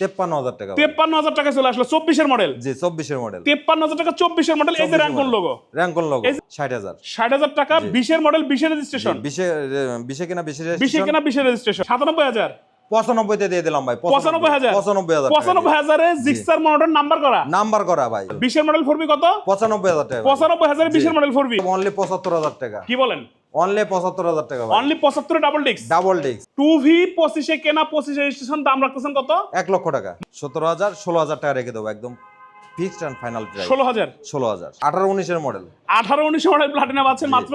তেপ্পান্ন হাজার টাকা তেপ্পান্ন হাজার টাকা চলে আসলো চব্বিশের মডেল। জি চব্বিশের মডেল। তেপ্পান্ন হাজার টাকা চব্বিশের মডেল এই যে র্যাঙ্কন লোগো র্যাঙ্কন লোগো ষাট হাজার। ষাট হাজার টাকা বিশের মডেল বিশের রেজিস্ট্রেশন বিশে বিশে কিনা বিশে বিশে কেনা বিশের রেজিস্ট্রেশন সাতানব্বই হাজার। পঁচানব্বইতে দিয়ে দিলাম ভাই পঁচানব্বই। হাজার। পঁচানব্বই হাজার পঁচানব্বই হাজারে জিক্সার মডেল নাম্বার করা। নাম্বার করা ভাই। বিশের মডেল ফোরবি কত? পঁচানব্বই হাজার টাকা। পঁচানব্বই হাজারে বিশের মডেল ফোরবি অনলি পঁচাত্তর হাজার টাকা। কি বলেন? অনলি পঁচাত্তর হাজার টাকা ভাই। অনলি পঁচাত্তরে ডাবল ডিক্স ডাবল ডিস্ক টু ভি পঁচিশে কেনা পঁচিশে রেজিস্ট্রেশন দাম রাখতেছেন কত? এক লক্ষ টাকা। সতেরো হাজার ষোলো হাজার টাকা রেখে দেবো একদম ফিক্সড অ্যান্ড ফাইনাল প্রাইস ষোলো হাজার? ষোলো হাজার। আঠারো উনিশের মডেল আঠারো উনিশ মডেল প্লাটিনাম আছে মাত্র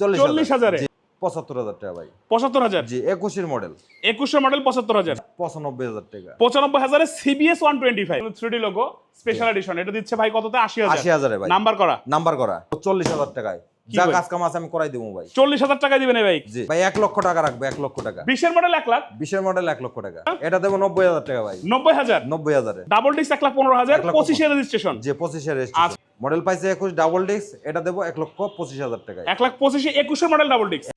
চল্লিশ চল্লিশ হাজারে। পঁচাত্তর হাজার টাকা ভাই। পঁচাত্তর হাজার? জি একুশের মডেল একুশের মডেল পঁচাত্তর হাজার। পঁচানব্বই হাজার টাকা। পঁচানব্বই হাজারে CBS one twenty five three D logo special edition এটা দিচ্ছে ভাই কততে? আশি হাজার। আশি হাজারে ভাই। নাম্বার করা। নাম্বার করা। চল্লিশ হাজার টাকায়। যা কাজ কাম আছে আমি করাই দেবো ভাই। চল্লিশ হাজার টাকা দিবেন ভাই। জি। ভাই এক লক্ষ টাকা রাখবে এক লক্ষ টাকা। বিশের মডেল এক লাখ? বিশের মডেল এক লক্ষ টাকা। এটা দেবো নব্বই হাজার টাকা ভাই। নব্বই হাজার? নব্বই হাজারে। ডাবল ডিস্ক এক লাখ পনেরো হাজার পঁচিশে রেজিস্ট্রেশন যে পঁচিশে রেজিস্ট্রেশন মডেল পাইছে একুশ ডাবল ডিস্ক এটা দেবো এক লক্ষ পঁচিশ হাজার টাকা এক লাখ পঁচিশে একুশের মডেল ডাবল ডিস্ক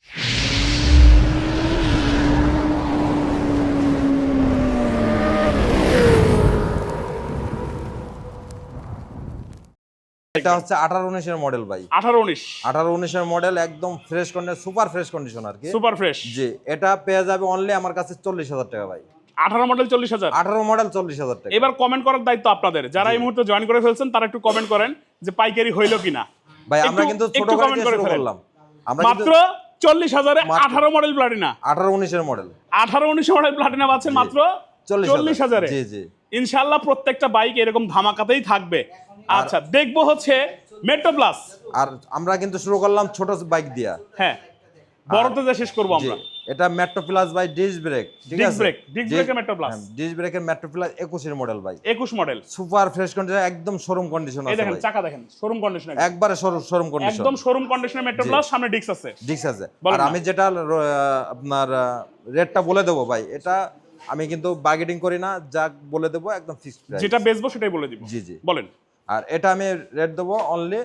এটা হচ্ছে আঠারো উনিশের মডেল ভাই। আঠারো উনিশ। আঠারো উনিশের মডেল একদম fresh condition super fresh condition আর কি। সুপার ফ্রেশ জি এটা পেয়ে যাবে অনলি আমার কাছে চল্লিশ হাজার টাকা ভাই। আঠারো মডেল চল্লিশ হাজার। আঠারো মডেল চল্লিশ হাজার টাকা। এবার কমেন্ট করার দায়িত্ব আপনাদের। যারা এই মুহূর্তে জয়েন করে ফেলছেন তারা একটু কমেন্ট করেন যে পাইকারি হইল কিনা। ভাই আমরা কিন্তু ছোট করে করলাম। আমরা মাত্র চল্লিশ হাজারে আঠারো মডেল প্লাটিনা আঠারো উনিশের মডেল আঠারো উনিশ মডেল প্লাটিনা পাচ্ছেন মাত্র চল্লিশ হাজারে। জি জি। ইনশাল্লাহ প্রত্যেকটা বাইক এরকম ধামাকাতেই থাকবে। আচ্ছা দেখব হচ্ছে মেট্রো প্লাস আর আমরা কিন্তু শুরু করলাম ছোট বাইক দিয়া। হ্যাঁ বড়তে যে শেষ করব আমরা। এটা Metro Plus by disc brake Metro Plus। Disc ব্রেকের মেট্রো প্লাস একুশের মডেল ভাই। একুশ মডেল সুপার ফ্রেশ কন্ডিশন একদম শোরুম কন্ডিশন আছে দেখেন চাকা দেখেন শোরুম কন্ডিশন একবারে শোরুম কন্ডিশন একদম শোরুম কন্ডিশনে মেট্রো প্লাস সামনে ডিক্স আছে। ডিক্স আছে। আর আমি যেটা আপনার রেটটা বলে দেবো ভাই এটা আমি কিন্তু বার্গেটিং করি না যা বলে দেবো একদম ফিক্সড প্রাইস যেটা বেচবো সেটাই বলে দিব। জি জি। বলেন। আর এটা আমি রেট দেবো অনলি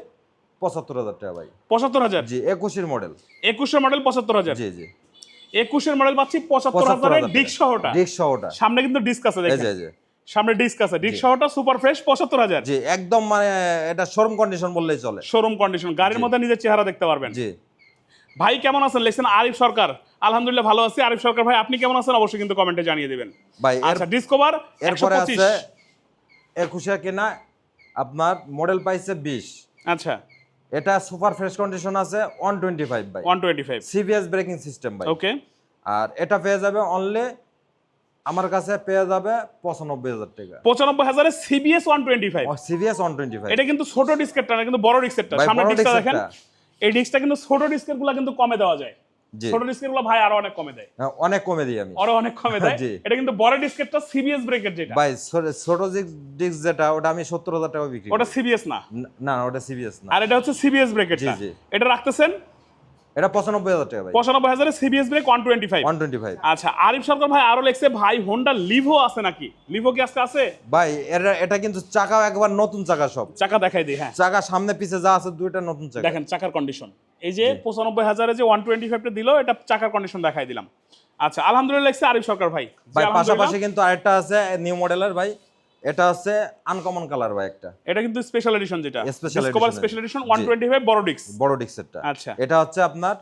পঁচাত্তর হাজার টাকা ভাই। পঁচাত্তর হাজার? জি একুশের মডেল একুশের মডেল পঁচাত্তর হাজার? জি জি। একুশের মডেল পাচ্ছি পঁচাত্তর পঁচাত্তর হাজারে হাজার ডিক্স সহটা ডিক্স সহটা সামনে কিন্তু ডিস্ক আছে দেখেন। সামনে ডিস্ক আছে। ডিস্ক সহটা সুপার ফ্রেশ পঁচাত্তর হাজার। জি একদম মানে এটা শোরুম কন্ডিশন বললেই চলে। শোরুম কন্ডিশন গাড়ির মধ্যে নিজের চেহারা দেখতে পারবেন। জি। ভাই কেমন আছেন? লিখছেন আরিফ সরকার। আলহামদুলিল্লাহ ভালো আছি। আরিফ সরকার ভাই আপনি কেমন আছেন? অবশ্যই কিন্তু কমেন্টে জানিয়ে দিবেন। ভাই আচ্ছা ডিসকভার এরপরে আছে একুশে কিনা? আপনার মডেল পাইছে বিশ। আচ্ছা। এটা সুপার ফ্রেশ কন্ডিশন আছে ওয়ান টোয়েন্টি ফাইভ ভাই one twenty five CBS braking system ভাই। ওকে আর এটা পেয়ে যাবে অনলি আমার কাছে পেয়ে যাবে পঁচানব্বই হাজার টাকা। পঁচানব্বই হাজারে CBS one twenty five CBS one twenty five এটা কিন্তু ছোট ডিস্কেরটা না কিন্তু বড় ডিস্কেরটা ভাই, সামনে ডিস্কটা দেখেন। এই ডিস্কটা কিন্তু ছোট ডিস্কেরগুলা কিন্তু কমে দেওয়া যায়। ছোট ডিস্কেরগুলো ভাই আরও অনেক কমে দেয়। হ্যাঁ, অনেক কমে দিই আমি। আরও অনেক কমে দেয়। এটা কিন্তু বড় ডিস্কেরটা সিবিএস ব্রেকের যেটা। ভাই ছোট- ডিস্ক যেটা ওটা আমি সত্তর হাজার টাকা বিক্রি ওটা সিবিএস না। না ওটা সিবিএস না। আর এটা হচ্ছে সিবিএস ব্রেকেরটা। এটা রাখতেছেন এটা পঁচানব্বই হাজার টাকা ভাই। CBS brake one twenty five one twenty five আচ্ছা আরিফ সরকার ভাই আরও লেখছে ভাই হোন্ডা লিভো আছে নাকি? লিভো কি আজকে আছে? ভাই এটা এটা কিন্তু চাকা একবার নতুন চাকা সব। চাকা দেখাই দিই হ্যাঁ। চাকা সামনে পিছে যা আছে দুইটা নতুন চাকা। দেখেন চাকার কন্ডিশন এই যে পঁচানব্বই হাজারে যে ওয়ান টোয়েন্টি ফাইভটা দিল এটা চাকার কন্ডিশন দেখাই দিলাম। আচ্ছা আলহামদুলিল্লাহ লেখছে আরিফ সরকার ভাই। ভাই পাশাপাশি কিন্তু আরেকটা আছে নিউ মডেলের ভাই। এটা হচ্ছে আনকমন কালার ভাই একটা। এটা কিন্তু স্পেশাল এডিশন যেটা। ডিসকভার স্পেশাল এডিশন জি। ওয়ান টোয়েন্টি ফাইভ বড় ডিস্ক বড় ডিক্সেরটা আচ্ছা। এটা হচ্ছে আপনার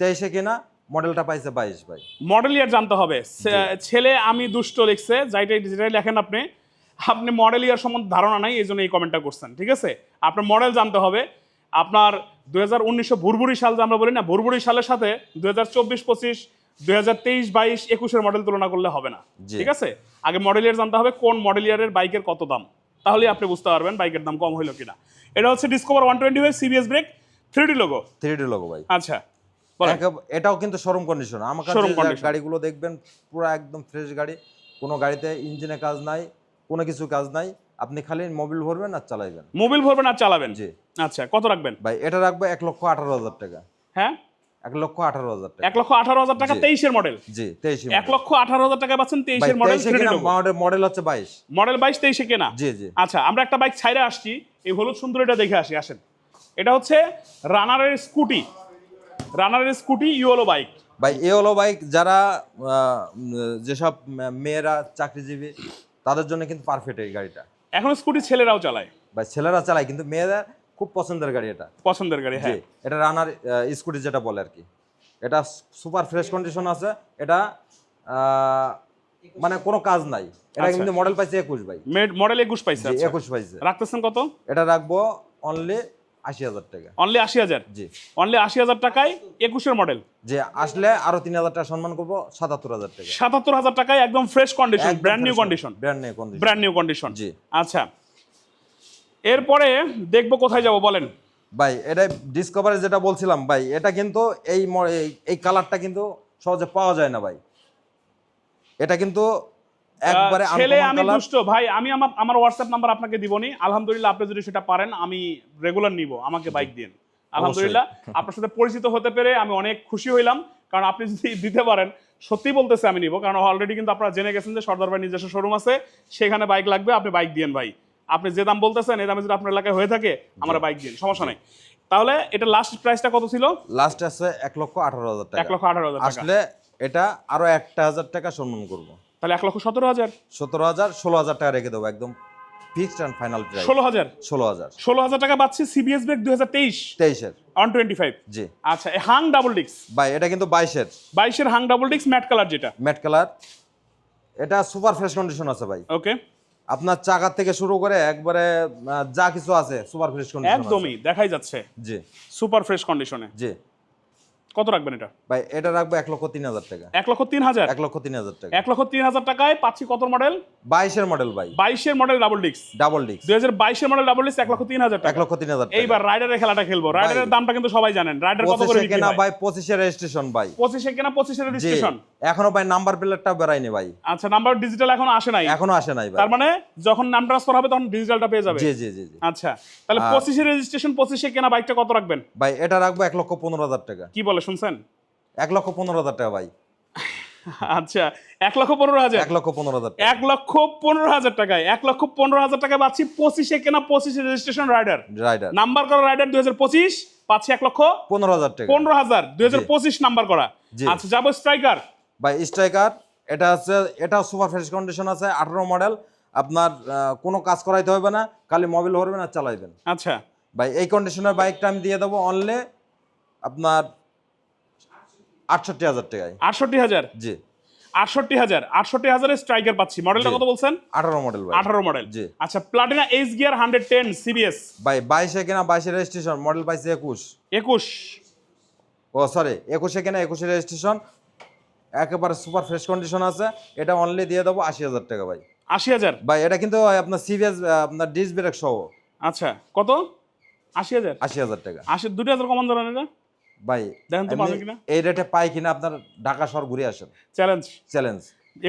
তেইশে কিনা মডেলটা পাইছে বাইশ ভাই। মডেল ইয়ার জানতে হবে। ছেলে আমি দুষ্ট লিখছে যাইটাই যেটাই লেখেন আপনি আপনি মডেল ইয়ার সম্বন্ধে ধারণা নাই এই জন্য এই কমেন্টটা করছেন ঠিক আছে? আপনার মডেল জানতে হবে। আপনার দুই হাজার উনিশশো ভুরভুরি সাল যে আমরা বলি না ভুরভুরি সালের সাথে দুই হাজার চব্বিশ পঁচিশ দুই হাজার তেইশ বাইশ একুশের মডেল তুলনা করলে হবে না। ঠিক আছে? আগে মডেল ইয়ার জানতে হবে কোন মডেল ইয়ারের বাইকের কত দাম। তাহলে আপনি বুঝতে পারবেন বাইকের দাম কম হইল কিনা। এটা হচ্ছে Discover one twenty five CBS brake three D logo three D logo ভাই। আচ্ছা এটাও কিন্তু শোরুম কন্ডিশন আমার কাছে। গাড়িগুলো দেখবেন পুরো একদম ফ্রেশ গাড়ি। কোনো গাড়িতে ইঞ্জিনে কাজ নাই কোনো কিছু কাজ নাই। আপনি খালি মোবিল ভরবেন আর চালাইবেন। মোবিল ভরবেন আর চালাবেন? জি। আচ্ছা কত রাখবেন? ভাই এটা রাখব এক লক্ষ আঠারো হাজার টাকা। হ্যাঁ? এক লক্ষ আঠারো হাজার টাকা। এক লক্ষ আঠারো হাজার টাকা তেইশের মডেল জি তেইশে এক লক্ষ আঠারো হাজার টাকা পাচ্ছেন তেইশের মডেল মডেল মডেল হচ্ছে বাইশ। মডেল বাইশ তেইশে কেনা? জি জি। আচ্ছা আমরা একটা বাইক ছাইরে আসছি এই হলুদ দেখে আসি আসেন। এটা হচ্ছে রানারের স্কুটি রানারের স্কুটি ইউলো বাইক ভাই বাইক যারা যেসব মেয়েরা চাকরিজীবী তাদের জন্য কিন্তু পারফেক্ট এই গাড়িটা। এখন স্কুটি ছেলেরাও চালায়। ভাই ছেলেরা চালায় কিন্তু মেয়েদের খুব পছন্দের গাড়ি এটা। পছন্দের গাড়ি হ্যাঁ। এটা রানার স্কুটি যেটা বলে আর কি। এটা সুপার ফ্রেশ কন্ডিশন আছে এটা মানে কোনো কাজ নাই। এটা আচ্ছা। কিন্তু মডেল পাইছে একুশ ভাই। মডেল একুশ পাইছে আচ্ছা। একুশ পাইছে। রাখতেছেন কত? এটা রাখব অনলি আশি হাজার টাকা। অনলি আশি হাজার? জি। অনলি আশি হাজার টাকায় একুশের মডেল যে আসলে আরও তিন হাজার টাকা সম্মান করব সাতাত্তর হাজার টাকা। সাতাত্তর হাজার টাকায় একদম fresh condition brand new condition brand new condition brand new condition জি। আচ্ছা। এরপরে দেখব কোথায় যাব বলেন। ভাই এটা ডিসকভারি যেটা বলছিলাম ভাই এটা কিন্তু এই এই- কালারটা কিন্তু সহজে পাওয়া যায় না ভাই। এটা কিন্তু একবারে ছেলে আমি দুষ্ট ভাই আমি আমার আমার হোয়াটসঅ্যাপ নাম্বার আপনাকে দিবনি। আলহামদুলিল্লাহ আপনি যদি সেটা পারেন আমি রেগুলার নিব আমাকে বাইক দিন আলহামদুলিল্লাহ আপনার সাথে পরিচিত হতে পেরে আমি অনেক খুশি হইলাম কারণ আপনি যদি দিতে পারেন সত্যি বলতেছে আমি নিব কারণ অলরেডি কিন্তু আপনারা জেনে গেছেন যে সর্দার ভাই নিজস্ব শোরুম আছে সেখানে বাইক লাগবে আপনি বাইক দিয়েন ভাই। আপনি যে দাম বলতেছেন এই দামে যদি আপনার এলাকায় হয়ে থাকে আমরা বাইক দিন সমস্যা নাই। তাহলে এটা লাস্ট প্রাইসটা কত ছিল? লাস্ট আছে এক লক্ষ আঠারো হাজার টাকা। এক লক্ষ আঠারো হাজার টাকা। আসলে এটা আরও একটা হাজার টাকা সম্মান করব। তাহলে এক লক্ষ সতেরো হাজার। সতেরো হাজার ষোলো হাজার টাকা রেখে দেবো একদম ফিক্সড অ্যান্ড ফাইনাল প্রাইস ষোলো হাজার? ষোলো হাজার। ষোলো হাজার টাকা পাচ্ছি সিবিএস ব্রেক দুই হাজার তেইশ। তেইশের। অন টোয়েন্টি ফাইভ জি। আচ্ছা হাং ডাবল ডিক্স ভাই এটা কিন্তু বাইশের। বাইশের হাং ডাবল ডিক্স ম্যাট কালার যেটা। ম্যাট কালার এটা সুপার ফ্রেশ কন্ডিশন আছে ভাই। ওকে আপনার চাকার থেকে শুরু করে একবারে যা কিছু আছে সুপার ফ্রেশ কন্ডিশন একদমই দেখাই যাচ্ছে। জি। সুপার ফ্রেশ কন্ডিশনে জি। কত রাখবেন এটা? ভাই এটা রাখব এক লক্ষ তিন হাজার টাকা। এক লক্ষ তিন হাজার? এক লক্ষ তিন হাজার টাকা। এক লক্ষ তিন হাজার টাকায় পাচ্ছি কত মডেল বাইশের মডেল ভাই। বাইশের মডেল ডাবল ডিক্স ডাবল ডিক্স দুই হাজার বাইশের মডেল ডাবল ডিক্স এক লক্ষ তিন হাজার এক লক্ষ তিন হাজার টাকা। এইবার রাইডারের খেলাটা খেলব। রাইডারের দামটা কিন্তু সবাই জানেন। রাইডার কত করে পঁচিশে বিক্রি কেনা? ভাই পঁচিশে রেজিস্ট্রেশন ভাই। পঁচিশে কেনা পঁচিশের জি। রেজিস্ট্রেশন এখনও ভাই নাম্বার প্লেটটা বেরায়নি ভাই। আচ্ছা নাম্বার ডিজিটাল এখন আসে নাই? এখনও আসে নাই ভাই। তার মানে যখন নাম ট্রান্সফার হবে তখন ডিজিটালটা পেয়ে যাবে? জি জি জি আচ্ছা তাহলে পঁচিশে রেজিস্ট্রেশন পঁচিশে কেনা বাইকটা কত রাখবেন? ভাই এটা রাখব এক লক্ষ পনেরো হাজার টাকা। কি বলে? শুনছেন? এক লক্ষ পনেরো হাজার টাকা ভাই। আচ্ছা এক লক্ষ পনেরো হাজার? এক লক্ষ পনেরো হাজার এক লক্ষ পনেরো হাজার টাকায় এক লক্ষ পনেরো হাজার টাকা পাচ্ছি পঁচিশে কেনা পঁচিশে রেজিস্ট্রেশন রাইডার রাইডার নাম্বার করা রাইডার দুই হাজার পঁচিশ পাচ্ছি এক লক্ষ পনেরো হাজার টাকা। পনেরো হাজার দুই হাজার পঁচিশ নাম্বার করা। আচ্ছা যাব স্ট্রাইকার ভাই স্ট্রাইকার এটা হচ্ছে এটা সুপার ফ্রেশ কন্ডিশন আছে আঠারো মডেল আপনার কোনো কাজ করাইতে হবে না খালি মোবাইল ভরবেন আর চালাইবেন। আচ্ছা। ভাই এই কন্ডিশনের বাইকটা আমি দিয়ে দেবো অনলি আপনার আটষট্টি হাজার টাকায়। আটষট্টি হাজার? জি। আটষট্টি হাজার। আটষট্টি হাজারের স্ট্রাইকার পাচ্ছি। মডেলটা কত বলছেন? আঠারো মডেল আঠারো মডেল জি। আচ্ছা Platina H gear hundred ten CBS ভাই বাইশে কেনা বাইশে রেজিস্ট্রেশন মডেল পাইছে একুশ। একুশ। ও সরি একুশে কেনা একুশে রেজিস্ট্রেশন একেবারে সুপার ফ্রেশ কন্ডিশন আছে। এটা অনলি দিয়ে দেবো আশি হাজার টাকা ভাই। আশি হাজার? ভাই এটা কিন্তু আপনার সিবিএস আপনার ডিস ব্রেক সহ। আচ্ছা কত? আশি হাজার? আশি হাজার টাকা। আশি দুটো হাজার কমান ধরেন এটা? ভাই দেখেন তো এমনি পাবে কিনা? এই রেটে পাই কিনা আপনার ঢাকা শহর ঘুরে আসেন। চ্যালেঞ্জ চ্যালেঞ্জ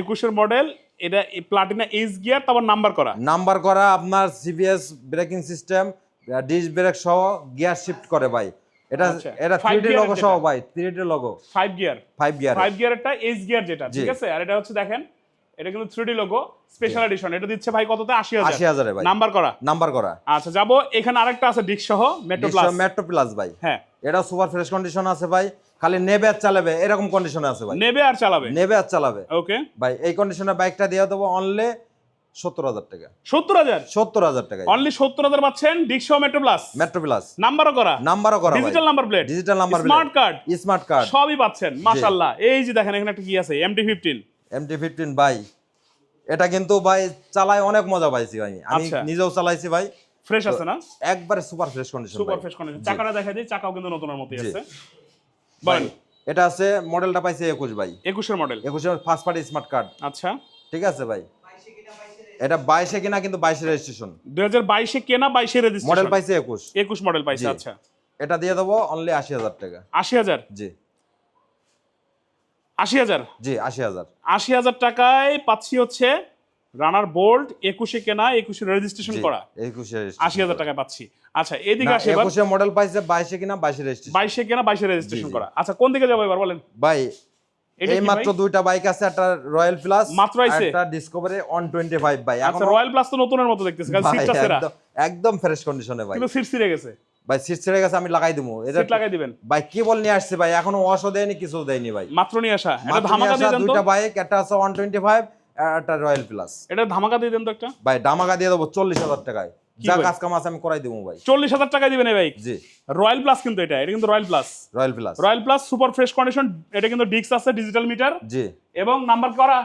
একুশের মডেল এটা প্লাটিনা এইচ গিয়ার তারপর নাম্বার করা। নাম্বার করা আপনার CBS braking system disc brake সহ গিয়ার শিফট করে ভাই। এটা আচ্ছা, এটা five থ্রি ডি লগো সহ ভাই three D logo five gear five gear five গিয়ারেরটা H gear যেটা ঠিক আছে? আর এটা হচ্ছে দেখেন এটা কিন্তু three D logo special edition এটা দিচ্ছে ভাই কততে? আশি আশি হাজারে ভাই। নাম্বার করা। নাম্বার করা। আচ্ছা যাব। এখানে আরেকটা আছে ডিক সহ মেট্রো প্লাস মেট্রো প্লাস ভাই। হ্যাঁ। এটা সুপার ফ্রেশ কন্ডিশন আছে ভাই। খালি নেবে আর চালাবে এরকম কন্ডিশনে আছে ভাই। নেবে আর চালাবে? নেবে আর চালাবে। ওকে। ভাই এই কন্ডিশনে বাইকটা দিয়ে দেবো অনলি সত্তর হাজার টাকা। সত্তর হাজার? সত্তর হাজার টাকা। অনলি সত্তর হাজার পাচ্ছেন ডিক সহ মেট্রো প্লাস মেট্রো প্লাস নাম্বারও করা নাম্বারও করা digital number plate digital number smart card smart card সবই পাচ্ছেন এই যে দেখেন এখানে একটা কি আছে? এমটি ফিফটিন এমটি ফিফটিন ভাই। এটা কিন্তু ভাই চালায় অনেক মজা পাইছি ভাই। আমি আচ্ছা। নিজেও চালাইছি ভাই। ফ্রেশ আছে না? একবারে super fresh condition super fresh condition চাকাটা দেখা যায় চাকাও কিন্তু নতুনের মতোই আছে। ভাই বলেন। এটা আছে মডেলটা পাইছে একুশ ভাই। একুশের মডেল একুশের ফার্স্ট পার্টি স্মার্ট কার্ড আচ্ছা। ঠিক আছে ভাই। এটা বাইশে কিনা কিন্তু বাইশে রেজিস্ট্রেশন দুই হাজার বাইশে কেনা বাইশে মডেল রেজিস্ট্রেশন পাইছে একুশ। একুশ মডেল পাইছে আচ্ছা। এটা দিয়ে দেবো অনলি আশি হাজার টাকা। আশি হাজার? জি। আশি হাজার? জি আশি হাজার। আশি হাজার টাকায় পাচ্ছি হচ্ছে রানার বোল্ট একুশে কেনা একুশে রেজিস্ট্রেশন করা। একুশে আশি হাজার টাকায় পাচ্ছি। আচ্ছা এদিকে আসে একুশে মডেল পাইছে বাইশে কিনা বাইশে রেজিস্ট্রেশন বাইশে কেনা বাইশে রেজিস্ট্রেশন করা। আচ্ছা কোন দিকে যাব এবার বলেন? ভাই এই মাত্র দুইটা বাইক আছে একটা রয়্যাল প্লাস মাত্র আইছে? একটা ডিসকভারি অন টোয়েন্টি ফাইভ ভাই। আচ্ছা রয়্যাল প্লাস তো নতুনের মতো দেখতেছে কারণ সিটটা সেরা। একদম একদম ফ্রেশ কন্ডিশনে ভাই। কিন্তু সিট ছিঁড়ে গেছে। ভাই সিট ছেড়ে গেছে আমি লাগাই দিবো এটা সিট লাগাই দিবেন। ভাই কি বল নিয়ে আসছে ভাই? এখনও ওয়াশও দেয়নি কিছু দেয়নি ভাই। মাত্র নিয়ে আসা। এটা ধামাকা দিয়ে দেন তো। দুইটা বাইক একটা আছে ওয়ান টোয়েন্টি ফাইভ আর একটা রয়্যাল প্লাস এটা ধামাকা দিয়ে দেন তো একটা? ভাই ডামাকা দিয়ে দেবো চল্লিশ হাজার টাকায়। যা কাজ কাম আছে আমি করাই দেবো ভাই। চল্লিশ হাজার টাকা দিবেন বাইক? জি। রয়্যাল প্লাস কিন্তু এটা এটা কিন্তু Royal Plus Royal Plus Royal Plus super fresh condition এটা কিন্তু ডিস্ক আছে ডিজিটাল মিটার জি। এবং নাম্বার করা?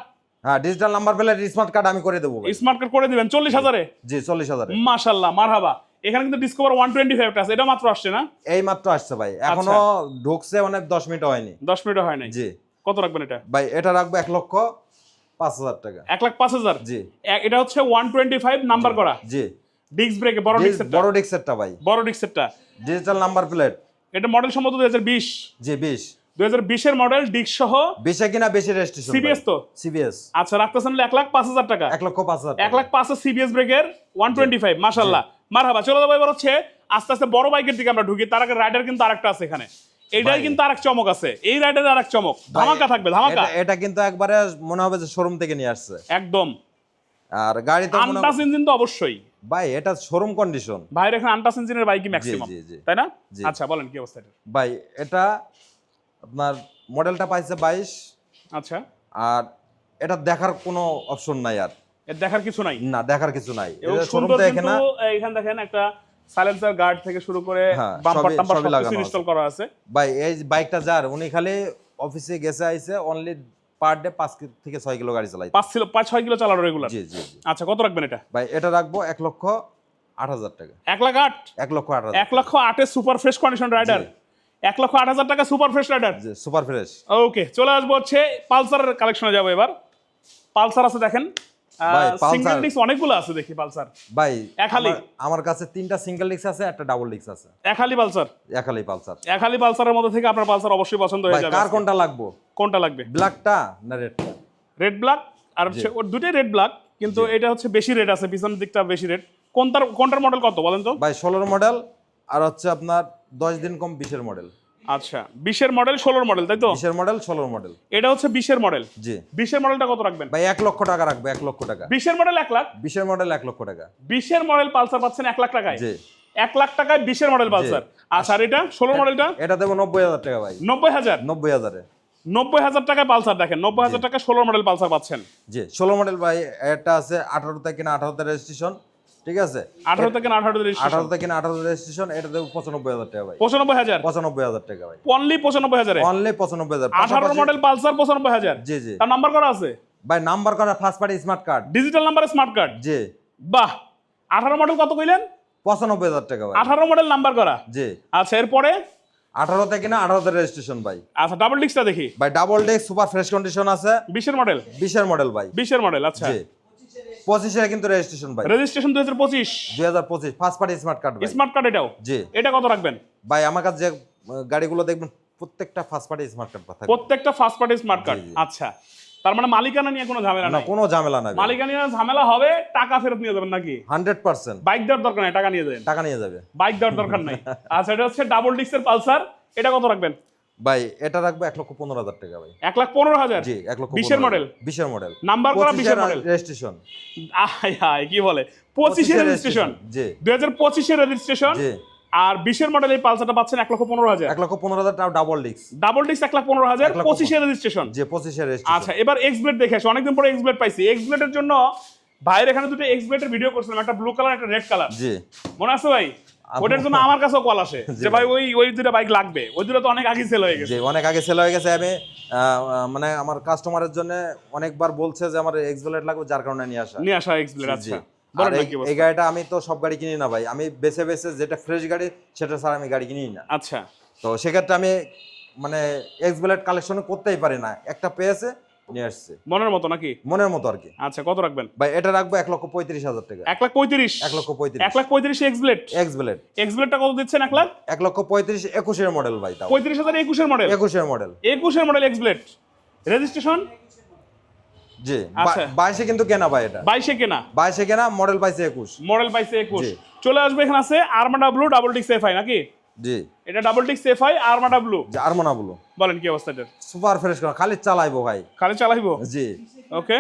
হ্যাঁ ডিজিটাল নাম্বার পেলে স্মার্ট কার্ড আমি করে দেবো স্মার্ট কার্ড করে দিবেন চল্লিশ হাজারে? জি চল্লিশ হাজারে। মাশাল্লাহ মারহাবা। এখানে কিন্তু ডিসকভার ওয়ান টোয়েন্টি ফাইভটা আছে এটা মাত্র আসছে না? এই মাত্র আসছে ভাই। এখনও ঢুকছে মানে দশ মিনিট হয়নি। দশ মিনিট হয় নাই। জি। কত রাখবেন এটা? ভাই এটা রাখব এক লক্ষ পাঁচ হাজার টাকা। এক লাখ পাঁচ হাজার? জি। এটা হচ্ছে ওয়ান টোয়েন্টি ফাইভ নাম্বার করা। জি। ডিস্ক ব্রেকে বড় ডিস্ক বড় ভাই। বড় ডিজিটাল নাম্বার প্লেট এটা মডেল সম্ভবত দুই হাজার বিশ। জি মডেল সহ। বিশে কিনা বেশি রেজিস্ট্রেশন সিবিএস তো? সিবিএস আচ্ছা রাখতেছেন লাখ পাঁচ হাজার টাকা। এক লক্ষ পাঁচ হাজার এক লাখ পাঁচ সিবিএস ব্রেকের মারহাবা চলো যাব এবার হচ্ছে আস্তে আস্তে বড় বাইকের দিকে আমরা ঢুকি। তার আগে রাইডার কিন্তু আরেকটা আছে এখানে। এইটাই ভাই। কিন্তু আরেক চমক আছে। এই রাইডারের আরেক চমক। ধামাকা থাকবে ধামাকা। এটা- কিন্তু একবারে মনে হবে যে শোরুম থেকে নিয়ে আসছে। একদম। আর গাড়ি তো মনে ইঞ্জিন তো অবশ্যই। ভাই এটা শোরুম কন্ডিশন ভাইয়ের এখানে আনটাস ইঞ্জিনের বাইকই ম্যাক্সিমাম। তাই না? আচ্ছা বলেন কি অবস্থা এটা ভাই এটা আপনার মডেলটা পাইছে বাইশ। আচ্ছা। আর এটা দেখার কোনো অপশন নাই আর। এর দেখার কিছু নাই? না দেখার কিছু নাই। এটা শোরুম সুন্দর থেকে না এখানে দেখেন একটা সাইলেন্সার গার্ড থেকে শুরু করে হ্যাঁ, বাম্পার টাম্পার সবই সব কিছু ইনস্টল করা আছে। ভাই এই বাইকটা যার উনি খালি অফিসে গেছে আইছে অনলি পার ডে পাঁচ থেকে ছয় কিলো গাড়ি চালাই পাঁচ কিলো পাঁচ ছয় কিলো চালানো রেগুলার জি জি আচ্ছা কত রাখবেন এটা? ভাই এটা রাখব এক লক্ষ আট হাজার টাকা। এক লাখ আট? এক লক্ষ আট হাজার এক লক্ষ আটের সুপার ফ্রেশ কন্ডিশন রাইডার এক লক্ষ আট হাজার টাকা super fresh Raider super fresh okay চলে আসব হচ্ছে পালসারের কালেকশনে যাব এবার। পালসার আছে দেখেন। সিঙ্গেল ডিস্ক অনেকগুলো আছে দেখি পালসার। ভাই একালি। আমার- কাছে তিনটা সিঙ্গেল ডিস্ক আছে একটা ডাবল ডিস্ক আছে। একালি পালসার। একালি পালসার। একালি পালসারের মধ্যে থেকে আপনার পালসার অবশ্যই পছন্দ হয়ে যাবে কার কোনটা লাগবো? কোনটা লাগবে? ব্ল্যাকটা না রেডটা? রেড ব্ল্যাক আর ওর দুটোই রেড ব্ল্যাক কিন্তু এটা হচ্ছে বেশি রেড আছে পিছনের দিকটা বেশি রেড। কোনটার কোনটার মডেল কত বলেন তো? ভাই ষোলোর মডেল আর হচ্ছে আপনার দশ দিন কম বিশের মডেল আচ্ছা বিশের মডেল ষোলোর মডেল তাই তো? বিশের মডেল ষোলোর মডেল এটা হচ্ছে বিশের মডেল জি। বিশের মডেলটা কত রাখবেন? ভাই এক লক্ষ টাকা রাখব এক লক্ষ টাকা। বিশের মডেল এক লাখ? বিশের মডেল এক লক্ষ টাকা। বিশের মডেল পালসার পাচ্ছেন এক লাখ টাকায়? জি। এক লাখ টাকায় বিশের মডেল পালসার। আচ্ছা আর এটা? ষোলো মডেলটা এটা দেবো নব্বই হাজার টাকা ভাই। নব্বই হাজার? নব্বই হাজারে। নব্বই হাজার টাকায় পালসার দেখেন নব্বই হাজার টাকা ষোলো মডেল পালসার পাচ্ছেন। জি ষোলো মডেল ভাই এটা আছে আঠারো থেকে না আঠারোতে রেজিস্ট্রেশন ঠিক আছে? আঠারো থেকে আঠারো আঠারো থেকে আঠারো রেজিস্ট্রেশন এটা দেবো পঁচানব্বই হাজার টাকা ভাই। পঁচানব্বই হাজার? পঁচানব্বই হাজার টাকা ভাই। অনলি পঁচানব্বই হাজারে? অনলি পঁচানব্বই হাজার। আঠারো মডেল পালসার পঁচানব্বই হাজার? জি জি। তার নাম্বার করা আছে? ভাই নাম্বার করা first party smart card digital number smart card জি। বাহ! আঠারো মডেল কত কইলেন? পঁচানব্বই হাজার টাকা ভাই। আঠারো মডেল নাম্বার করা? জি। আচ্ছা এরপরে? আঠারো থেকে না আঠারোতে রেজিস্ট্রেশন ভাই। আচ্ছা ডাবল ডিস্কটা দেখি। ভাই double disc super fresh condition আছে। বিশের মডেল বিশের মডেল ভাই। বিশের মডেল আচ্ছা। জি পঁচিশে কিন্তু রেজিস্ট্রেশন ভাই। রেজিস্ট্রেশন দুই হাজার পঁচিশ? দুই হাজার পঁচিশ ফার্স্ট পার্টি স্মার্ট কার্ড ভাই। স্মার্ট কার্ড এটাও? জি। এটা কত রাখবেন? ভাই আমার কাছে যে গাড়িগুলো দেখবেন প্রত্যেকটা ফার্স্ট পার্টি স্মার্ট কার্ড থাকবে। প্রত্যেকটা ফার্স্ট পার্টি স্মার্ট কার্ড। আচ্ছা। তার মানে মালিকানা নিয়ে কোনো ঝামেলা না কোনো ঝামেলা নাই মালিকানা নিয়ে ঝামেলা হবে টাকা ফেরত নিয়ে যাবেন নাকি? Hundred percent. বাইক দেওয়ার দরকার নাই টাকা নিয়ে যাবেন। টাকা নিয়ে যাবে। বাইক দেওয়ার দরকার নাই। আচ্ছা এটা হচ্ছে ডাবল ডিস্কের পালসার এটা কত রাখবেন? ভাই এটা রাখব এক লক্ষ পনেরো হাজার টাকা ভাই। এক লাখ পনেরো হাজার? জি এক লক্ষ বিশের মডেল বিশের মডেল নাম্বার করা বিশের মডেল রেজিস্ট্রেশন হায় কি বলে? পঁচিশের রেজিস্ট্রেশন জি। দুই হাজার পঁচিশের রেজিস্ট্রেশন জি। আর বিশের মডেল এই পালসারটা পাচ্ছেন এক লক্ষ পনেরো হাজার। এক লক্ষ পনেরো হাজার টাকা ডাবল ডিস্ক ডাবল ডিস্ক এক লাখ পনেরো হাজার পঁচিশের রেজিস্ট্রেশন যে পঁচিশের আচ্ছা এবার এক্স ব্লেড দেখে আসি। অনেকদিন পরে এক্স ব্লেড পাইছি। এক্স ব্লেডের জন্য ভাইয়ের এখানে দুটো এক্স ব্লেডের ভিডিও করছিলাম। একটা ব্লু কালার একটা রেড কালার জি। মনে আছে ভাই? ওটার জন্য আমার কাছেও কল আসে। যে ভাই। ওই ওই দুটো বাইক লাগবে। ওই দুটো তো অনেক আগে সেল হয়ে গেছে। অনেক আগে সেল হয়ে গেছে। আমি মানে আমার কাস্টমারের জন্য অনেকবার বলছে যে আমার এক্সবেলেট লাগবে যার কারণে নিয়ে আসা। নিয়ে আসা এক্স ব্লেড জি। আচ্ছা এই-? গাড়িটা আমি তো সব গাড়ি কিনি না ভাই। আমি বেছে বেছে যেটা ফ্রেশ গাড়ি সেটা ছাড়া আমি গাড়ি কিনি না। আচ্ছা। তো সেক্ষেত্রে আমি মানে এক্স এক্সবেলেট কালেকশন করতেই পারি না। একটা পেয়েছে নিয়ে আসছে। মনের মতো নাকি? মনের মতো আর কি। আচ্ছা কত রাখবেন? ভাই এটা রাখব এক লক্ষ পঁয়ত্রিশ হাজার টাকা। এক লাখ পঁয়ত্রিশ? এক লক্ষ পঁয়ত্রিশ। এক লাখ পঁয়ত্রিশ এক্স ব্লেড এক্স ব্লেডটা কত দিচ্ছেন? এক লাখ? এক লক্ষ পঁয়ত্রিশ একুশের মডেল ভাই তাও। পঁয়ত্রিশ হাজার একুশের মডেল? একুশের মডেল। একুশের মডেল এক্স ব্লেড রেজিস্ট্রেশন জি আচ্ছা। বাইশে কিন্তু কেনা ভাই এটা। বাইশে কেনা? বাইশে কেনা মডেল পাইছে একুশ। মডেল পাইছে একুশ। চলে আসবে এখানে আছে আরমাডা ব্লু ডাবল ডিক্স এফ আই নাকি? জি। এটা ডাবল ডিক্স এফআই আরমাডা ব্লু যে আর মনে বলো বলেন কি অবস্থা এটার? সুপার ফ্রেশ করা খালি চালাইবো ভাই। খালি চালাইবো? জি। ওকে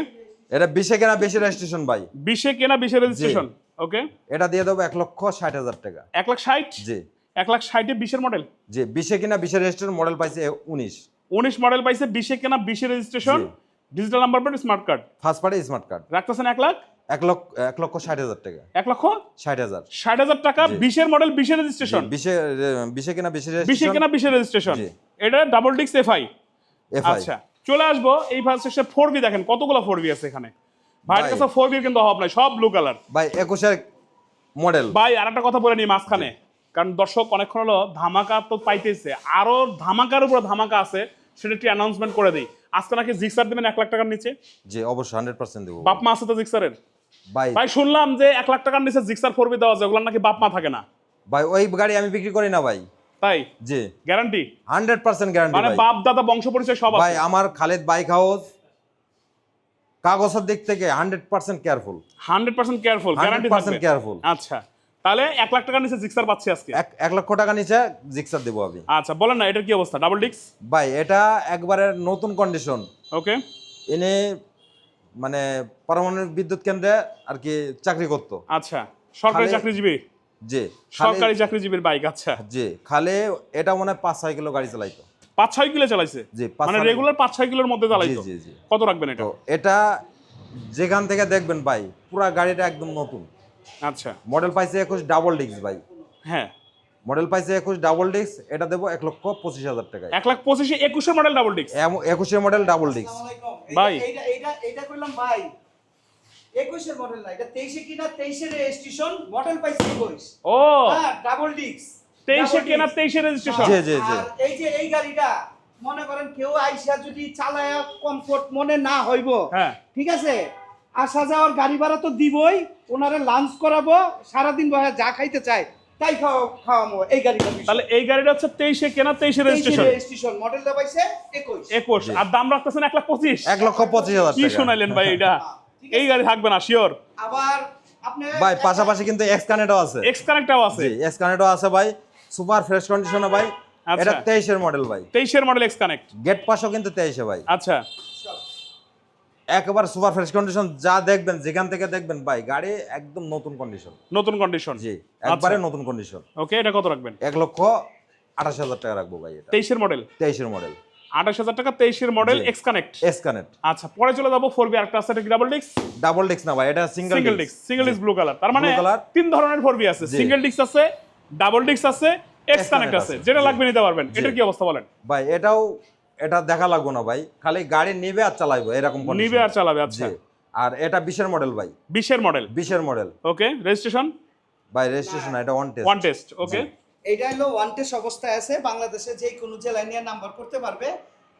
এটা বিশে কেনা বেশি রেজিস্ট্রেশন ভাই। বিশে কেনা বিশে রেজিস্ট্রেশন ওকে এটা দিয়ে দেবো এক লক্ষ ষাট হাজার টাকা। এক লাখ ষাট? জি। এক লাখ ষাটে বিশের মডেল জি বিশে কিনা বিশে রেজিস্ট্রেশন মডেল পাইছে উনিশ। উনিশ মডেল পাইছে বিশে কেনা বিশে registration digital number plate smart card first party smart card রাখতেছেন এক লাখ? এক লক্ষ এক লক্ষ ষাট হাজার টাকা। এক লক্ষ? ষাট হাজার। ষাট হাজার টাকা বিশের মডেল বিশের রেজিস্ট্রেশন বিশে বিশে কিনা বিশে বিশে কেনা বিশের রেজিস্ট্রেশন এটা ডাবল ডিক্স এফআই এফআই আচ্ছা চলে আসব এই ফার্স্ট সেকশন ফোর বি দেখেন কতগুলো ফোর বি আছে এখানে? ভাইয়ের কাছে ফোর বির কিন্তু অভাব নাই সব ব্লু কালার ভাই একুশের মডেল ভাই আর একটা কথা বলে নিই মাঝখানে। কারণ দর্শক অনেকক্ষণ হলো ধামাকা তো পাইতেছে। আরও ধামাকার উপর ধামাকা আছে সেটা একটি অ্যানাউন্সমেন্ট করে দিই। আজকে নাকি জিক্সার দেবেন এক লাখ টাকার নিচে? জি অবশ্যই হান্ড্রেড পার্সেন্ট দেবো। বাপ মা আছে তো জিক্সারের ভাই। শুনলাম যে এক লাখ টাকার নিচে জিক্সার ফোর বি দেওয়া যায় ওগুলো নাকি বাপ মা থাকে না। ভাই ওই গাড়ি আমি বিক্রি করি না ভাই। তাই? জি। গ্যারান্টি? হান্ড্রেড পার্সেন্ট গ্যারান্টি মানে বাপ দাদা বংশ পরিচয় সব ভাই আমার খালেদ বাইক হাউস কাগজের দিক থেকে hundred percent careful. Hundred percent careful guarantee 100% careful। আচ্ছা তাহলে এক লাখ টাকার নিচে জিক্সার পাচ্ছি আজকে। এক এক লক্ষ টাকা নিচে জিক্সার দেবো আমি। আচ্ছা বলেন না এটার কি অবস্থা? ডাবল ডিক্স ভাই এটা একবারে নতুন কন্ডিশন ওকে এনে মানে পারমাণবিক বিদ্যুৎ কেন্দ্রে আর কি চাকরি করতো। আচ্ছা সরকারি চাকরিজীবী? জি সরকারি চাকরিজীবীর বাইক আচ্ছা। জি খালে এটা মনে হয় পাঁচ ছয় কিলো গাড়ি চালাইতো। পাঁচ ছয় কিলো চালাইছে? জি, মানে রেগুলার পাঁচ ছয় কিলোর মধ্যে চালাইতো? জি, জি। কত রাখবেন এটা? এটা যেখান থেকে দেখবেন ভাই পুরা গাড়িটা একদম নতুন। আচ্ছা। মডেল পাইছে একুশ ডাবল ডিস্ক ভাই। হ্যাঁ। মডেল পাইছে একুশ ডাবল ডিস্ক এটা দেবো এক লক্ষ পঁচিশ হাজার টাকায় এক লাখ পঁচিশে একুশের মডেল ডাবল ডিক্স এম- একুশের মডেল ডাবল ডিস্ক ভাই। আলাইকুম। এইটা- এইটা- এইটা- এইটা কইলাম ভাই। 21 এর মডেল না, এটা 23 এ কিনা 23 এর রেজিস্ট্রেশন, মডেল পাইছে 21 ও হ্যাঁ, ডাবল ডিস্ক। তেইশে তেইশে রেজিস্ট্রেশন জি, জি, জি। এই যে এই গাড়িটা মনে করেন কেউ আইসা যদি চালায়া কমফোর্ট মনে না হইব হ্যাঁ ঠিক আছে আসা যাওয়ার গাড়ি ভাড়া তো দিবই ওনারে লাঞ্চ করাবো সারাদিন যা খাইতে চায় তাই খাওয়া খাওয়াবো এই গাড়িটা তাহলে এই গাড়িটা হচ্ছে তেইশে কেনা তেইশে রেজিস্ট্রেশন রেজিস্ট্রেশন মডেলটা পাইছে 21 একুশ। আর দাম রাখতেছেন এক লাখ পঁচিশ। এক লক্ষ পঁচিশ হাজার কি শোনাইলেন ভাই এটা? এই গাড়ি থাকবে না শিওর আবার ভাই পাশাপাশি কিন্তু এক্স কানেক্টও আছে। এক্স কানেক্টও আছে। এক্স কানেক্টও আছে ভাই। সুপার ফ্রেশ কন্ডিশনে ভাই। আচ্ছা। এটা তেইশের মডেল ভাই। তেইশের মডেল এক্স কানেক্ট গেট পাশও কিন্তু তেইশে ভাই। আচ্ছা। একবার সুপার ফ্রেশ কন্ডিশন যা দেখবেন যেখান থেকে দেখবেন ভাই গাড়ি একদম নতুন কন্ডিশন নতুন কন্ডিশন জি একবারে নতুন কন্ডিশন ওকে এটা কত রাখবেন? এক লক্ষ আঠাশ হাজার টাকা রাখব ভাই এটা। তেইশের মডেল তেইশের মডেল আঠাশ হাজার টাকা তেইশের model X connect S connect আচ্ছা পরে চলে যাব ফোর বি আরেকটা আছে ডাবল ডিক্স ডাবল ডিস্ক না ভাই এটা সিঙ্গেল সিঙ্গেল ডিক্স সিঙ্গেল ডিক্স ব্লু কালার তার মানে তিন ধরনের ফোর বি আছে সিঙ্গেল ডিক্স আছে ডাবল ডিক্স আছে এক্স কানেক্ট আছে। যেটা লাগবে নিতে পারবেন। এটার কি অবস্থা বলেন? ভাই এটাও এটা দেখা লাগবো না ভাই। খালি গাড়ি নিবে আর চালাইবো এরকম নিবে আর চালাবে আচ্ছা। আর এটা বিশের মডেল ভাই। বিশের মডেল বিশের মডেল ওকে রেজিস্ট্রেশন ভাই রেজিস্ট্রেশন এটা one test one test okay. এটা হলো ওয়ান টেস্ট অবস্থায় আছে বাংলাদেশে যে কোনো জেলায় নিয়ে নাম্বার করতে পারবে।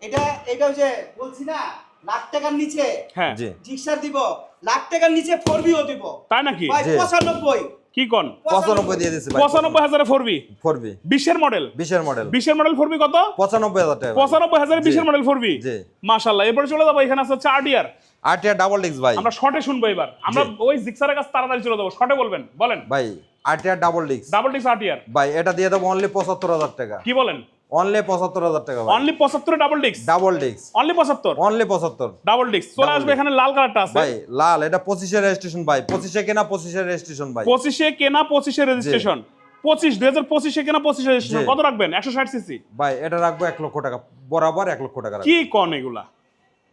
এটা এটা ওই যে বলছি না লাখ টাকার নিচে হ্যাঁ। জি। জিক্সার দিব লাখ টাকার নিচে ফোর বিও দিব। তাই নাকি। পঁচানব্বই। কি কোন? পঁচানব্বই দিয়ে দিচ্ছি ভাই। পঁচানব্বই হাজারে ফোরবি? ফোর বি বিশের মডেল? বিশের মডেল। বিশের মডেল ফোর কত? পঁচানব্বই হাজার টাকা ভাই। পঁচানব্বই হাজারে জি। বিশের মডেল ফোর বি জি। মাশাল্লাহ এরপরে চলে যাব এখানে আছে চার ডিয়ার আর টিয়ার ডাবল ডিস্ক ভাই। আমরা শর্টে শুনব এবার। আমরা ওই জিক্সারের কাছে তাড়াতাড়ি চলে যাব শর্টে বলবেন বলেন। ভাই আর টিয়ার ডাবল ডিস্ক ডাবল ডিক্স আর টিয়ার ভাই এটা দিয়ে দেবো অনলি পঁচাত্তর হাজার টাকা। কি বলেন? অনলি পঁচাত্তর হাজার টাকা ভাই। অনলি পঁচাত্তরে ডাবল ডিক্স ডাবল ডিস্ক অনলি পঁচাত্তর? অনলি পঁচাত্তর। ডাবল ডিক্স চলে আসবে এখানে লাল কালারটা আছে। ভাই লাল এটা পঁচিশের রেজিস্ট্রেশন ভাই। পঁচিশে কেনা পঁচিশের রেজিস্ট্রেশন ভাই। পঁচিশে কেনা পঁচিশে রেজিস্ট্রেশন পঁচিশ দুই হাজার পঁচিশে কেনা পঁচিশে রেজিস্ট্রেশন কত রাখবেন? একশো ষাট সিসি ভাই এটা রাখব এক লক্ষ টাকা। বরাবর এক লক্ষ টাকা কি কন এগুলা?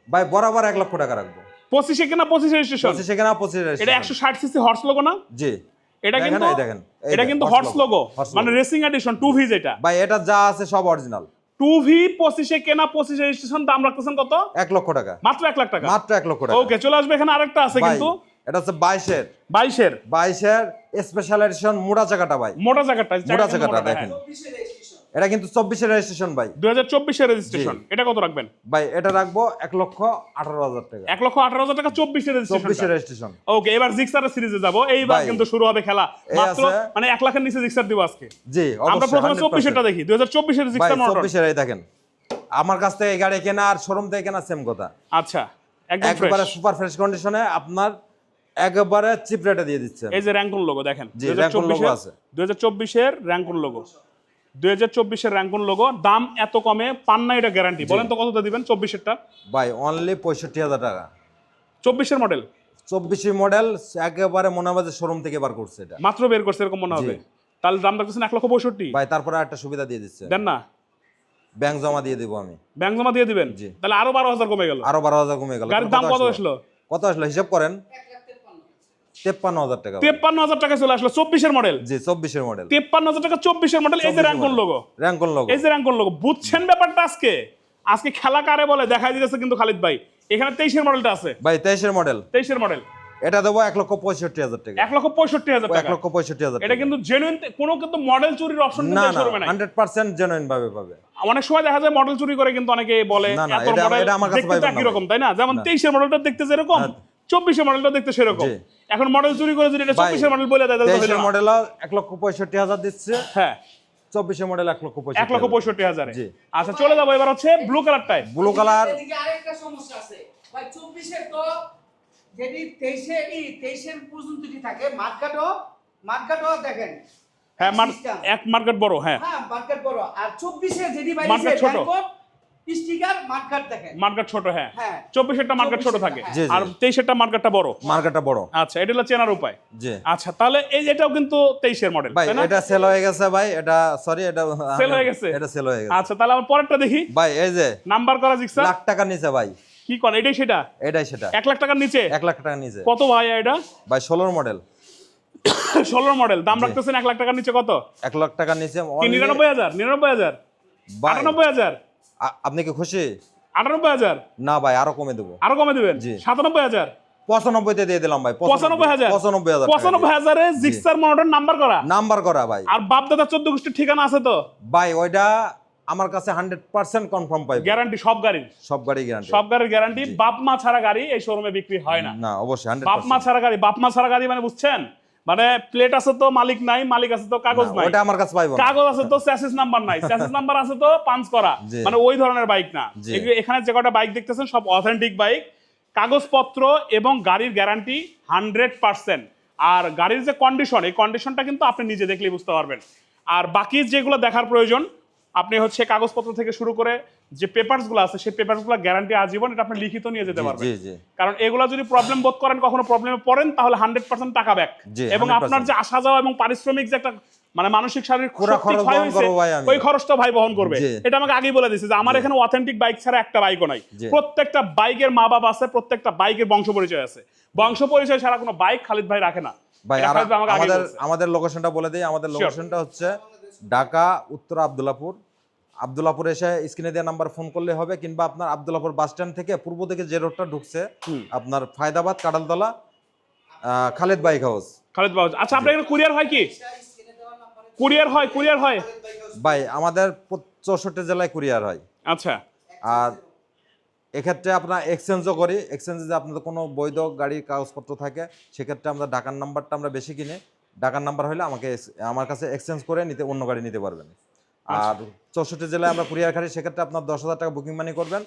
ভাই বরাবর এক লক্ষ টাকা রাখব। পঁচিশে কেনা পঁচিশে রেজিস্ট্রেশন পঁচিশে কেনা পঁচিশ এটা একশো ষাট সিসি হর্স লোগো না? জি। এটা কিন্তু দেখেন, এটা কিন্তু হর্স লোগো মানে রেসিং এডিশন টু ভি যেটা। ভাই এটা যা আছে সব অরিজিনাল টু ভি পঁচিশে কেনা পঁচিশে রেজিস্ট্রেশন দাম রাখতেছেন কত? এক লক্ষ টাকা। মাত্র এক লাখ টাকা। মাত্র এক লক্ষ টাকা। ওকে চলে আসবে এখানে আরেকটা আছে কিন্তু। এটা হচ্ছে বাইশের। বাইশের। বাইশের স্পেশাল এডিশন মোটা চাকাটা ভাই। মোটা জায়গাটা মোটা জায়গাটা দেখেন। এটা কিন্তু চব্বিশের রেজিস্ট্রেশন ভাই। দুই হাজার চব্বিশের রেজিস্ট্রেশন এটা কত রাখবেন? ভাই এটা রাখব এক লক্ষ আঠারো হাজার টাকা। এক লক্ষ আঠারো হাজার টাকা চব্বিশের চব্বিশের রেজিস্ট্রেশন ওকে এবার জিক্সারের সিরিজে যাব। এইবার কিন্তু শুরু হবে খেলা। মাত্র মানে এক লাখের নিচে জিক্সার দিব আজকে। জি আমরা প্রথমে 100% চব্বিশেরটা দেখি। দুই হাজার চব্বিশের জিক্সার চব্বিশের এই দেখেন। আমার কাছ থেকে গাড়ি কেনা আর শোরুম থেকে কেনা সেম কথা। আচ্ছা একবারে সুপার ফ্রেশ কন্ডিশনে আপনার একবারে চিপ রেটে দিয়ে দিচ্ছেন। এই যে র্যাঙ্কুন লোগো দেখেন। জি, আছে। দুই হাজার চব্বিশের র্যাঙ্কুন লোগো দুই হাজার চব্বিশের র্যাঙ্কুন লোগো দাম এত কমে পান না এটা গ্যারান্টি বলেন তো কতটা দিবেন? চব্বিশেরটা? ভাই অনলি পঁয়ষট্টি হাজার টাকা। চব্বিশের মডেল চব্বিশি মডেল একেবারে মনে হবে যে শোরুম থেকে বার করছে এটা। মাত্র বের করছে এরকম মনে হবে। তাহলে দাম রাখতেছেন এক লক্ষ পঁয়ষট্টি। ভাই তারপরে একটা সুবিধা দিয়ে দিচ্ছে। দেন না। ব্যাংক জমা দিয়ে দিব আমি। ব্যাংক জমা দিয়ে দিবেন? জি। তাহলে আরও বারো হাজার কমে গেল। আরও বারো হাজার কমে গেল। গাড়ির দাম কত আসলো? কত আসলো? হিসাব করেন। তেপ্পান্ন হাজার টাকা তেপ্পান্ন হাজার টাকা চলে আসলো চব্বিশের মডেল। জি চব্বিশের মডেল। তেপ্পান্ন হাজার টাকা চব্বিশের মডেল এই যে র্যাঙ্কন লোগো র্যাঙ্কন লোক এই যে র্যাঙ্কন লোগো বুঝছেন ব্যাপারটা আজকে? আজকে খেলা কারে বলে? দেখাই দিতেছে কিন্তু খালিদ ভাই। এখানে তেইশের মডেলটা আছে। ভাই তেইশের মডেল। তেইশের মডেল। এটা দেবো এক লক্ষ পঁয়ষট্টি হাজার টাকা। এক লক্ষ পঁয়ষট্টি হাজার এক লক্ষ পঁয়ষট্টি হাজার এটা কিন্তু জেনুইন কোনো কিন্তু মডেল চুরির অপশন না কিন্তু না হান্ড্রেড পার্সেন্ট জেনুইন ভাবে পাবে। অনেক সময় দেখা যায় মডেল চুরি করে কিন্তু অনেকে বলে না, না, এটা- আমার কাছে তাই না? যেমন তেইশের মডেলটা দেখতে যেরকম হ্যাঁ। চব্বিশের মডেলটা দেখতে সেরকম। এখন মডেল চুরি করে যদি এটা চব্বিশের মডেল বলে দেয় তাহলে। মডেল এক লক্ষ পঁয়ষট্টি হাজার দিচ্ছে। হ্যাঁ। চব্বিশের মডেল এক লক্ষ এক লক্ষ পঁয়ষট্টি হাজারে। আচ্ছা চলে যাব এবার হচ্ছে ব্লু কালারটায় ব্লু কালার এদিকে আরেকটা সমস্যা আছে। ভাই চব্বিশের তো যেটি তেইশে তেইশের পর্যন্ত থাকে মার্কেটও মার্কেটও দেখেন হ্যাঁ মার- এক মার্কেট বড় হ্যাঁ। হ্যাঁ মার্কেট বড়। আর চব্বিশে যেটি Market ছোট। স্টিকার মার্কেট দেখেন। মার্কেট ছোট হ্যাঁ। হ্যাঁ। চব্বিশেরটা ছোট থাকে। হ্যাঁ। আর তেইশেরটা বড়। মার্কেটটা বড়। আচ্ছা এটা হলো চেনার উপায়। জি। আচ্ছা তাহলে এই এটাও কিন্তু তেইশের মডেল ভাই এটা সেল হয়ে গেছে ভাই এটা সরি এটা Sell হয়ে গেছে? এটা সেল হয়ে গেছে। আচ্ছা তাহলে আমার পরেরটা দেখি। ভাই এই যে নাম্বার করা জিক্সা লাখ টাকার নিচে ভাই। কি করে এটাই সেটা? এটাই সেটা। এক লাখ টাকার নিচে? এক লাখ টাকার নিচে। কত ভাই এটা? ভাই ষোলোর মডেল ষোলোর মডেল দাম রাখতেছেন এক লাখ টাকার নিচে কত? এক লাখ টাকার নিচে নিরানব্বই হাজার? নিরানব্বই হাজার? আটানব্বই হাজার? আপনি কি খুশি? আটানব্বই হাজার? না ভাই আরও কমে দেবো। আরও কমে দেবেন? জি। সাতানব্বই হাজার? পঁচানব্বইতে দিয়ে দিলাম ভাই পঁচানব্বই। হাজার? পঁচানব্বই হাজার পঁচানব্বই হাজারে জিক্সার নাম্বার করা? নাম্বার করা ভাই। আর বাপ দাদা চোদ্দ গোষ্ঠীর ঠিকানা আছে তো? ভাই ওইটা আমার কাছে হান্ড্রেড পার্সেন্ট কনফার্ম পাইবে। গ্যারান্টি সব গাড়ির। সব গাড়ি গ্যারান্টি সব গাড়ির গ্যারান্টি বাপ মা ছাড়া গাড়ি এই শোরুমে বিক্রি হয় না। না অবশ্যই বাপ মা ছাড়া গাড়ি বাপ মা ছাড়া গাড়ি মানে বুঝছেন? মানে প্লেট আছে তো মালিক নাই মালিক আছে তো কাগজ নাই। ওটা আমার কাছে পাইবো কাগজ আছে তো স্যাসিস নাম্বার নাই। স্যাসিস নাম্বার আছে তো পাঞ্চ করা। মানে ওই ধরনের বাইক না। এখানে যে কটা বাইক দেখতেছেন সব অথেন্টিক বাইক কাগজপত্র এবং গাড়ির গ্যারান্টি হান্ড্রেড পার্সেন্ট আর গাড়ির যে কন্ডিশন এই কন্ডিশনটা কিন্তু আপনি নিজে দেখলেই বুঝতে পারবেন। আর বাকি যেগুলো দেখার প্রয়োজন আপনি হচ্ছে কাগজপত্র থেকে শুরু করে যে পেপারসগুলো আছে সেই পেপারসগুলো গ্যারান্টি আজীবন এটা আপনি লিখিত নিয়ে যেতে পারবেন। কারণ এগুলো যদি প্রবলেম বোধ করেন কখনো প্রবলেমে পড়েন তাহলে হান্ড্রেড পার্সেন্ট টাকা ব্যাক এবং আপনার যে আসা যাওয়া এবং পারিশ্রমিক যে একটা মানে মানসিক শারীরিক। ওই খরচটা ভাই বহন করবে। এটা আমাকে আগেই বলে দিয়েছে যে আমার এখানে অথেন্টিক বাইক ছাড়া একটা বাইকও নাই। প্রত্যেকটা বাইকের মা বাবা আছে প্রত্যেকটা বাইকের বংশ পরিচয় আছে। বংশ পরিচয় ছাড়া কোনো বাইক খালিদ ভাই রাখে না। ভাই। আমাদের লোকেশনটা বলে দিই আমাদের লোকেশনটা হচ্ছে ঢাকা উত্তর আবদুল্লাপুর। আবদুল্লাপুর এসে স্ক্রিনে দেওয়া নাম্বার ফোন করলে হবে কিংবা আপনার আবদুল্লাপুর বাস স্ট্যান্ড থেকে পূর্ব দিকে যে রোডটা ঢুকছে আপনার ফায়দাবাদ কাডালতলা খালেদ বাইক হাউস। খালিদ বাবু আচ্ছা আপনার এখানে কুরিয়ার হয় কি? কুরিয়ার হয় কুরিয়ার হয়। ভাই আমাদের চৌষট্টি জেলায় কুরিয়ার হয়। আচ্ছা। আর এক্ষেত্রে আপনার এক্সচেঞ্জও করি। এক্সচেঞ্জে যদি আপনাদের কোনো বৈধ গাড়ির কাগজপত্র থাকে সেক্ষেত্রে আমরা ঢাকার নাম্বারটা আমরা বেশি কিনে। ঢাকার নাম্বার হলে আমাকে আমার কাছে এক্সচেঞ্জ করে নিতে অন্য গাড়ি নিতে পারবেন। আর চৌষট্টি জেলায় আমরা কুরিয়ার খাড়ি সেক্ষেত্রে আপনার দশ হাজার টাকা বুকিং মানি করবেন।